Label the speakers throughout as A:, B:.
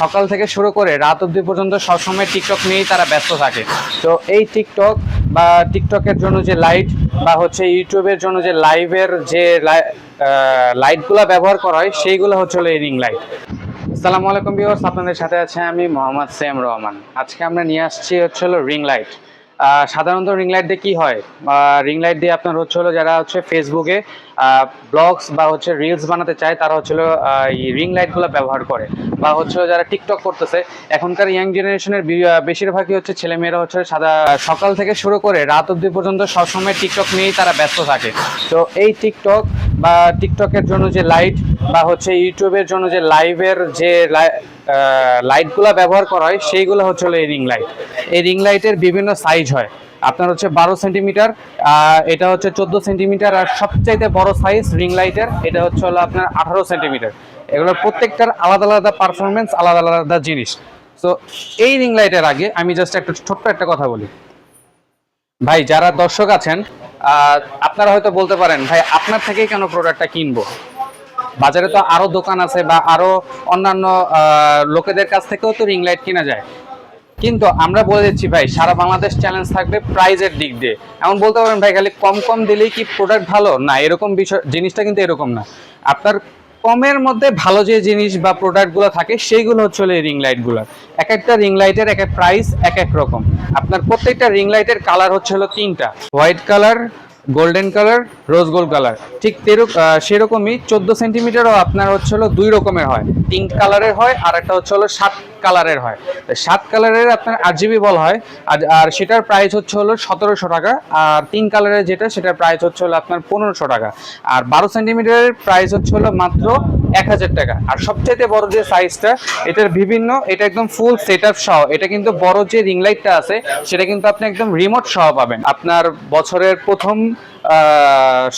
A: সকাল থেকে শুরু করে রাত অবধি পর্যন্ত সবসময় টিকটক নিয়েই তারা ব্যস্ত থাকে। তো এই টিকটক বা টিকটকের জন্য যে লাইট বা হচ্ছে ইউটিউবের জন্য যে লাইভের যে লাইটগুলো ব্যবহার করা হয়, সেইগুলো হচ্ছে হলো এই রিং লাইট আসসালামু আলাইকুম ভিউয়ার্স আপনাদের সাথে আছে আমি মোহাম্মদ সেম রহমান। আজকে আমরা নিয়ে আসছি হচ্ছে হলো রিং লাইট সাধারণত রিং লাইট দিয়ে কী হয়? রিং লাইট দিয়ে আপনার হচ্ছে হলো যারা হচ্ছে ফেসবুকে ব্লগস বা হচ্ছে রিলস বানাতে চায়, তারা হচ্ছে এই রিং লাইটগুলো ব্যবহার করে। বা হচ্ছে যারা টিকটক করতেছে, এখনকার ইয়াং জেনারেশনের বেশিরভাগই হচ্ছে ছেলেমেয়েরা হচ্ছে সাদা, সকাল থেকে শুরু করে রাত অবধি পর্যন্ত সবসময় টিকটক নিয়েই তারা ব্যস্ত থাকে। তো এই টিকটক বা টিকটকের জন্য যে লাইট বা হচ্ছে ইউটিউবের জন্য যে লাইভের যে লাইটগুলো ব্যবহার করা হয়, সেইগুলো হচ্ছে হলো এই রিং লাইট এই রিং লাইটের বিভিন্ন সাইজ হয়। আপনার হচ্ছে বারো সেন্টিমিটার এটা হচ্ছে চোদ্দ সেন্টিমিটার আর সবচাইতে বড় সাইজ রিং লাইটের এটা হচ্ছে হলো আপনার আঠারো সেন্টিমিটার এগুলোর প্রত্যেকটার আলাদা আলাদা পারফরমেন্স আলাদা আলাদা জিনিস। তো এই রিং লাইটের আগে আমি জাস্ট একটা ছোট্ট একটা কথা বলি। ভাই, যারা দর্শক আছেন আপনারা হয়তো বলতে পারেন, ভাই, আপনার থেকেই কেন প্রোডাক্টটা কিনবো? বাজারে তো আরও দোকান আছে বা আরও অন্যান্য লোকেদের কাছ থেকেও তো রিং লাইট কিনা যায়। কিন্তু আমরা বলে দিচ্ছি, ভাই, সারা বাংলাদেশ চ্যালেঞ্জ থাকবে প্রাইজের দিক দিয়ে। এমন বলতে পারেন, ভাই, খালি কম কম দিলেই কি প্রোডাক্ট ভালো? না, এরকম বিষয়, জিনিসটা কিন্তু এরকম না। আপনার কমের মধ্যে ভালো যে জিনিস বা প্রোডাক্টগুলো থাকে, সেইগুলো হচ্ছে রিং লাইটগুলো এক একটা রিং লাইটের এক এক প্রাইস এক এক রকম। আপনার প্রত্যেকটা রিং লাইটের কালার হচ্ছে হলো তিনটা। White colour golden colour rose gold colour ঠিক তেরো সেরকমই চোদ্দ সেন্টিমিটারও আপনার হচ্ছে হলো দুই রকমের হয়। পিঙ্ক কালারের হয়, আর একটা হচ্ছে হলো সাত কালারের হয়। সাত কালারের আপনার আট জিবি বল হয়, আর আর সেটার প্রাইস হচ্ছে হলো সতেরোশো টাকা, আর তিন কালারের যেটা, সেটার প্রাইস হচ্ছে হলো আপনার পনেরোশো টাকা। আর বারো সেন্টিমিটারের প্রাইস হচ্ছে হলো মাত্র এক হাজার টাকা। আর সবচাইতে বড় যে সাইজটা এটার বিভিন্ন, এটা একদম ফুল সেট আপ সহ, এটা কিন্তু বড় যে রিং লাইটটা আছে, সেটা কিন্তু আপনি একদম রিমোট সহ পাবেন। আপনার বছরের প্রথম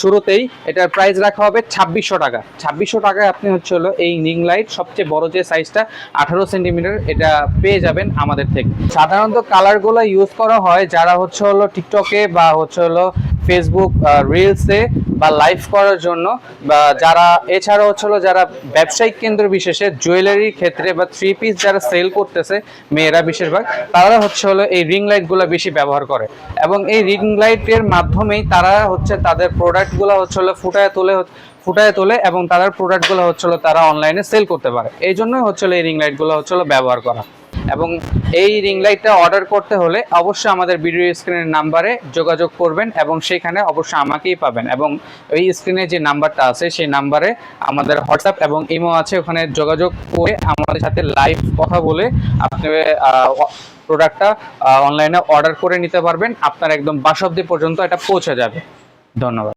A: শুরুতেই এটার প্রাইস রাখা হবে ছাব্বিশশো টাকা। ছাব্বিশশো টাকায় আপনি হচ্ছে হলো এই রিং লাইট সবচেয়ে বড় যে সাইজটা আঠারো সেন্টিমিটার এটা পেয়ে যাবেন আমাদের থেকে। সাধারণত কালারগুলো ইউজ করা হয় যারা হচ্ছে হলো টিকটকে বা হচ্ছে হলো ফেসবুক রিলসে বা লাইভ করার জন্য, বা যারা এছাড়া হলো যারা ব্যবসায়িক কেন্দ্র বিশেষে জুয়েলারির ক্ষেত্রে বা থ্রি পিস যারা সেল করতেছে, মেয়েরা বেশিরভাগ, তারা হচ্ছে হলো এই রিং লাইটগুলো বেশি ব্যবহার করে। এবং এই রিং লাইটের মাধ্যমেই তারা হচ্ছে তাদের প্রোডাক্টগুলো হচ্ছে হলো ফুটায় তোলে ফুটায় তোলে এবং তাদের প্রোডাক্টগুলো হচ্ছে হলো তারা অনলাইনে সেল করতে পারে। এই জন্যই হচ্ছে এই রিং লাইটগুলো হচ্ছে হলো ব্যবহার করা। এবং এই রিং লাইটটা অর্ডার করতে হলে অবশ্যই আমাদের ভিডিও স্ক্রিনের নাম্বারে যোগাযোগ করবেন এবং সেখানে অবশ্যই আমাকেই পাবেন এবং এই স্ক্রিনে যে নাম্বারটা আছে সেই নাম্বারে আমাদের হোয়াটসঅ্যাপ এবং ইমো আছে, ওখানে যোগাযোগ করে আমাদের সাথে লাইভ কথা বলে আপনি প্রোডাক্টটা অনলাইনে অর্ডার করে নিতে পারবেন। আপনার একদম বাসব্দি পর্যন্ত এটা পৌঁছে যাবে। ধন্যবাদ।